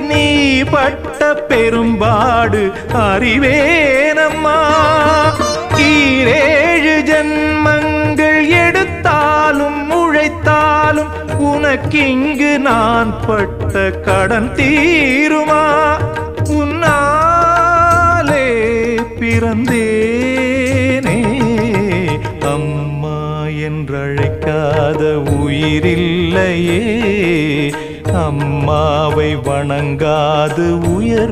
நீ பட்ட பெரும்பாடு அறிவேனம்மா. ஈரேழு ஜன்மங்கள் எடுத்தாலும் உழைத்தாலும் உனக்கிங்கு நான் பட்ட கடன் தீருமா? உன்னாலே பிறந்தேனே. அம்மா என்றழைக்காத உயிரில்லையே. அம்மாவை வணங்காது உயர்